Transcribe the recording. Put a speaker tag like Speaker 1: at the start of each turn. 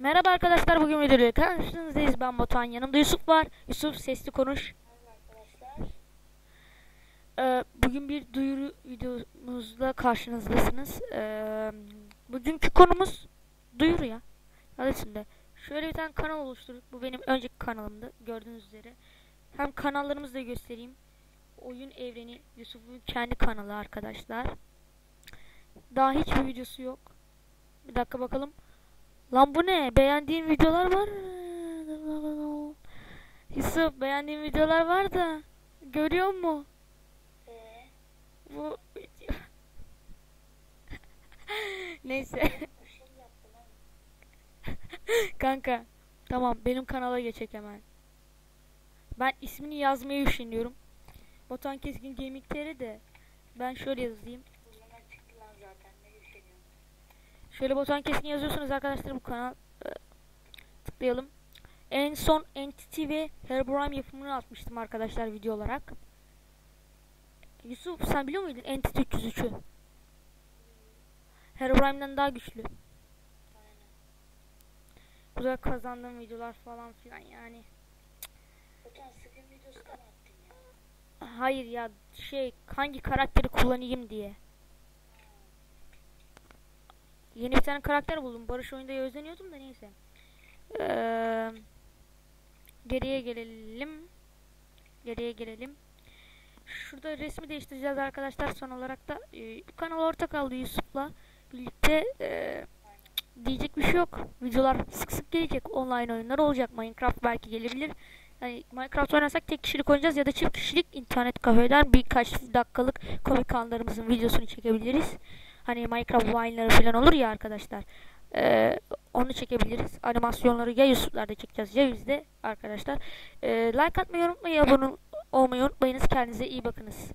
Speaker 1: Merhaba arkadaşlar bugün videoda karşınızdayız. Ben Batuhan yanımda Yusuf var. Yusuf sesli konuş. Ee, Bugün bir duyuru videomuzla karşınızdasınız. Ee, Bugünkü konumuz duyuru ya. Adı üstünde Şöyle bir tane kanal oluşturduk. Bu benim önceki kanalımdı gördüğünüz üzere. Hem kanallarımızı da göstereyim. Oyun Evreni Yusuf'un kendi kanalı arkadaşlar. Daha hiçbir videosu yok. Bir dakika bakalım Lan bu ne? Beğendiğim videolar var. Yusuf beğendiğim videolar var da görüyor mu?
Speaker 2: Ee,
Speaker 1: Bu Neyse
Speaker 2: şey
Speaker 1: kanka. Tamam benim kanala geçek hemen. Ben ismini yazmayı düşünüyorum. Botan Keskin Gaming TR de ben şöyle yazayım. Şöyle Botan Keskin yazıyorsunuz arkadaşlar bu kanal e, tıklayalım. En son Entity ve Herobrine yapımını atmıştım arkadaşlar video olarak. Yusuf sen biliyor muydun Entity 303'ü? Herobrine'den daha güçlü. Burada kazandığım videolar falan filan yani.
Speaker 2: Batuhan sıkın videosu da mı attın ya?
Speaker 1: Hayır ya şey hangi karakteri kullanayım diye. Yeni bir tane karakter buldum. Barış oyunda özleniyordum da neyse. Ee, geriye gelelim. Geriye gelelim. Şurada resmi değiştireceğiz arkadaşlar. Son olarak da e, kanal orta kaldı Yusuf'la birlikte. e, diyecek bir şey yok. Videolar sık sık gelecek. Online oyunlar olacak. Minecraft belki gelebilir. Yani Minecraft oynarsak tek kişilik oynayacağız ya da çift kişilik internet kafeden birkaç dakikalık komik anlarımızın videosunu çekebiliriz. Hani Minecraft Vine'ları falan olur ya arkadaşlar. Ee, onu çekebiliriz. Animasyonları ya YouTube'larda çekeceğiz ya bizde arkadaşlar. Ee, like atmayı unutmayın, abone olmayı unutmayınız. Kendinize iyi bakınız.